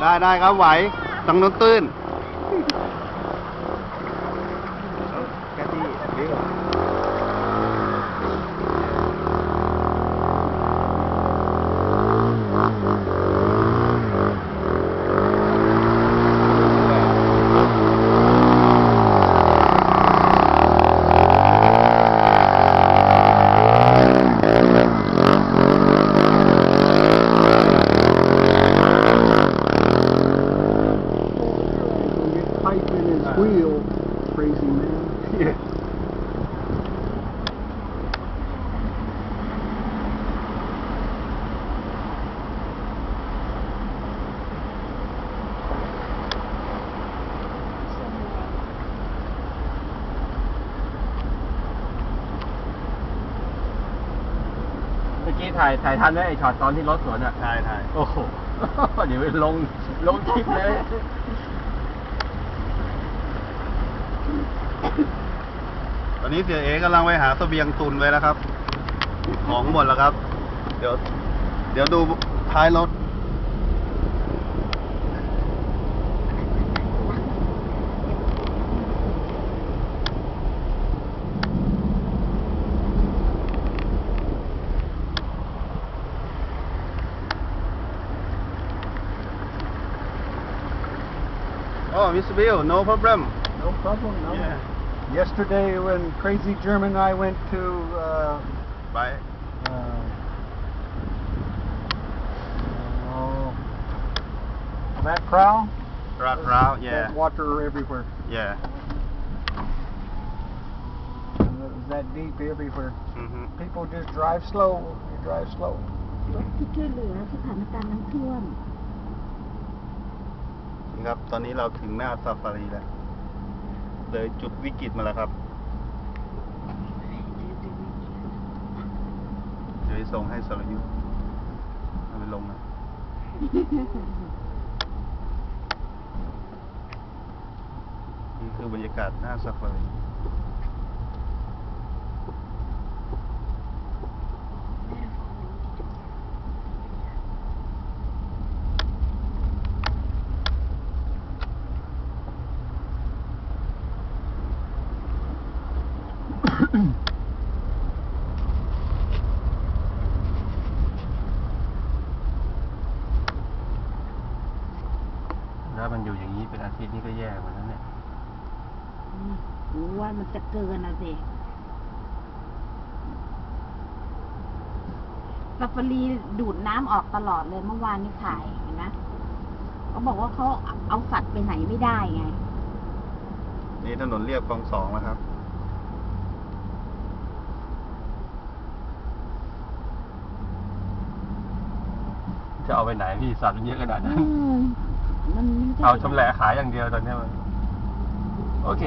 ได้ได้ครับไหวตังน้นตื้น man. Yeah. Ờ. เมื่อกี้ถ่ายถ่ายทันไหมไอช็อตตอนที่รถสวนอะถ่ายถ่ายโอ้โห เดี๋ยวไปลง ลงคลิปเลย ตอนนี้เสียเอกำลังไปหาเสบียงตุนไว้แล้วครับ ของหมดแล้วครับ เดี๋ยว เดี๋ยวดูท้ายรถ Oh, Mr. Bill, no problem. No problem, no. Yeah. Yesterday, when Crazy German and I went to uh, Bye. uh, oh, that crow, Rock round, yeah. there's water everywhere. Yeah. And it was that deep everywhere. hmm People just drive slow. You drive slow. รถที่ช่วยเหลือสถานการณ์น้ำท่วม ครับ ตอนนี้เราถึงหน้าซาฟารีแล้ว เลยจุดวิกฤตมาแล้วครับเดี๋ยวจะส่งให้สรยุทธ์เอาไปลงนะนี่คือบรรยากาศหน้าซักเลย แล้วมันอยู่อย่างนี้เป็นอาทิตย์นี่ก็แย่เหมือนกันเนี่ยรู้ว่ามันจะเกินนะสิซาฟารีดูดน้ำออกตลอดเลยเมื่อวานนี้ถ่ายเห็นไหมเขาบอกว่าเขาเอาสัตว์ไปไหนไม่ได้ไง นี่ถนนเรียบคลองสองแล้วครับ จะเอาไปไหนพี่สัตว์มันเยอะขนาดนั้นอืมมันไม่ใช่เอาชำแหละขายอย่างเดียวตอนเนี้ยมันโอเค